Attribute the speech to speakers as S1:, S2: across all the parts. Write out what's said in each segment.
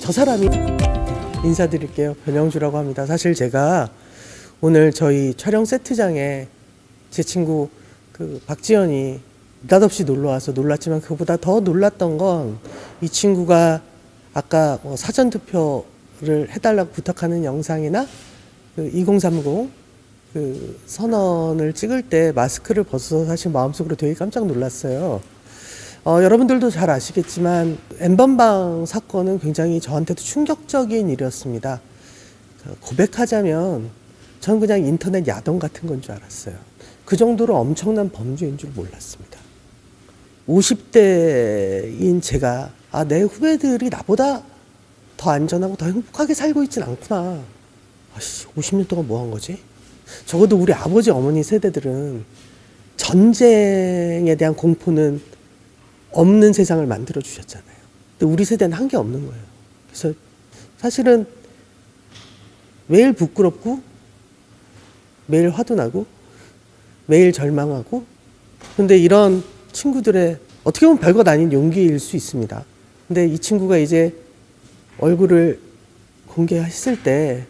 S1: 저 사람이 인사드릴게요. 변영주라고 합니다. 사실 제가 오늘 저희 촬영 세트장에 제 친구 그 박지연이 느닷없이 놀러 와서 놀랐지만 그보다 더 놀랐던 건 이 친구가 아까 뭐 사전 투표를 해달라고 부탁하는 영상이나 그 2030 그 선언을 찍을 때 마스크를 벗어서 사실 마음속으로 되게 깜짝 놀랐어요. 어, 여러분들도 잘 아시겠지만 엠번방 사건은 굉장히 저한테도 충격적인 일이었습니다. 그 고백하자면 저는 그냥 인터넷 야동 같은 건 줄 알았어요. 그 정도로 엄청난 범죄인 줄 몰랐습니다. 50대인 제가 아, 내 후배들이 나보다 더 안전하고 더 행복하게 살고 있진 않구나. 아씨, 50년 동안 뭐 한 거지? 적어도 우리 아버지 어머니 세대들은 전쟁에 대한 공포는 없는 세상을 만들어 주셨잖아요. 근데 우리 세대는 한 게 없는 거예요. 그래서 사실은 매일 부끄럽고 매일 화도 나고 매일 절망하고 근데 이런 친구들의 어떻게 보면 별것 아닌 용기일 수 있습니다. 근데 이 친구가 이제 얼굴을 공개했을 때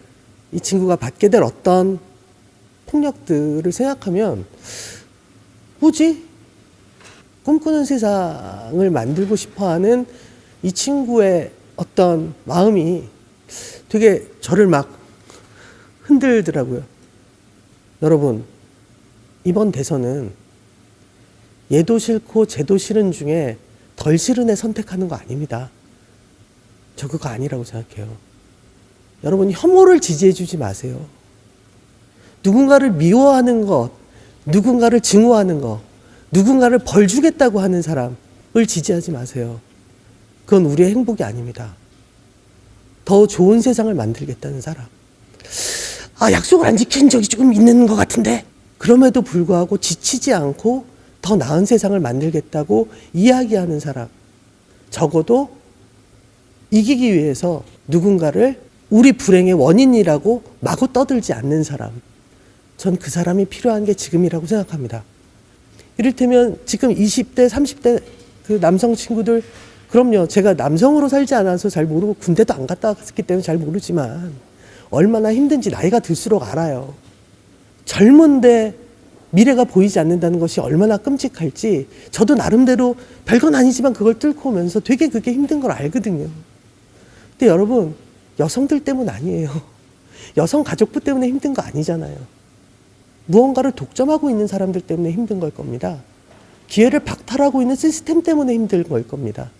S1: 이 친구가 받게 될 어떤 폭력들을 생각하면 뭐지? 꿈꾸는 세상을 만들고 싶어 하는 이 친구의 어떤 마음이 되게 저를 막 흔들더라고요. 여러분, 이번 대선은 얘도 싫고 쟤도 싫은 중에 덜 싫은 애 선택하는 거 아닙니다. 저 그거 아니라고 생각해요. 여러분, 혐오를 지지해 주지 마세요. 누군가를 미워하는 것, 누군가를 증오하는 것, 누군가를 벌 주겠다고 하는 사람을 지지하지 마세요. 그건 우리의 행복이 아닙니다. 더 좋은 세상을 만들겠다는 사람. 아, 약속을 안 지킨 적이 조금 있는 것 같은데. 그럼에도 불구하고 지치지 않고 더 나은 세상을 만들겠다고 이야기하는 사람. 적어도 이기기 위해서 누군가를 우리 불행의 원인이라고 마구 떠들지 않는 사람. 전 그 사람이 필요한 게 지금이라고 생각합니다. 이를테면 지금 20대, 30대 그 남성 친구들 그럼요. 제가 남성으로 살지 않아서 잘 모르고 군대도 안 갔다 왔기 때문에 잘 모르지만 얼마나 힘든지 나이가 들수록 알아요. 젊은데 미래가 보이지 않는다는 것이 얼마나 끔찍할지 저도 나름대로 별건 아니지만 그걸 뚫고 오면서 되게 그게 힘든 걸 알거든요. 근데 여러분, 여성들 때문 아니에요. 여성 가족부 때문에 힘든 거 아니잖아요. 무언가를 독점하고 있는 사람들 때문에 힘든 걸 겁니다. 기회를 박탈하고 있는 시스템 때문에 힘든 걸 겁니다.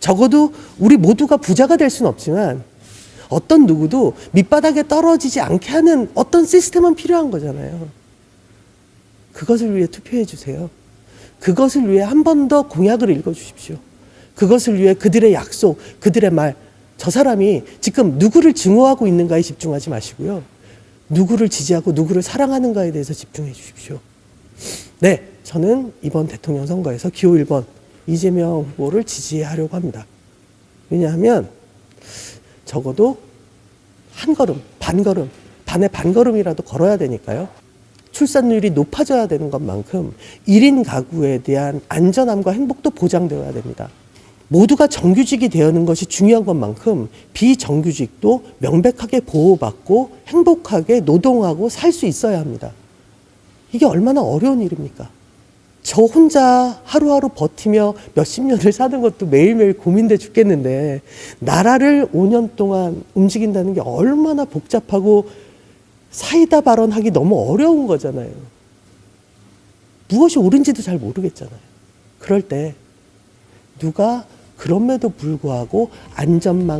S1: 적어도 우리 모두가 부자가 될 수는 없지만 어떤 누구도 밑바닥에 떨어지지 않게 하는 어떤 시스템은 필요한 거잖아요. 그것을 위해 투표해 주세요. 그것을 위해 한 번 더 공약을 읽어 주십시오. 그것을 위해 그들의 약속, 그들의 말, 저 사람이 지금 누구를 증오하고 있는가에 집중하지 마시고요. 누구를 지지하고 누구를 사랑하는가에 대해서 집중해 주십시오. 네, 저는 이번 대통령 선거에서 기호 1번 이재명 후보를 지지하려고 합니다. 왜냐하면 적어도 한 걸음, 반 걸음, 반의 반 걸음이라도 걸어야 되니까요. 출산율이 높아져야 되는 것만큼 1인 가구에 대한 안전함과 행복도 보장되어야 됩니다. 모두가 정규직이 되는 것이 중요한 것만큼 비정규직도 명백하게 보호받고 행복하게 노동하고 살 수 있어야 합니다. 이게 얼마나 어려운 일입니까? 저 혼자 하루하루 버티며 몇십 년을 사는 것도 매일매일 고민돼 죽겠는데 나라를 5년 동안 움직인다는 게 얼마나 복잡하고 사이다 발언하기 너무 어려운 거잖아요. 무엇이 옳은지도 잘 모르겠잖아요. 그럴 때 누가 그럼에도 불구하고 안전망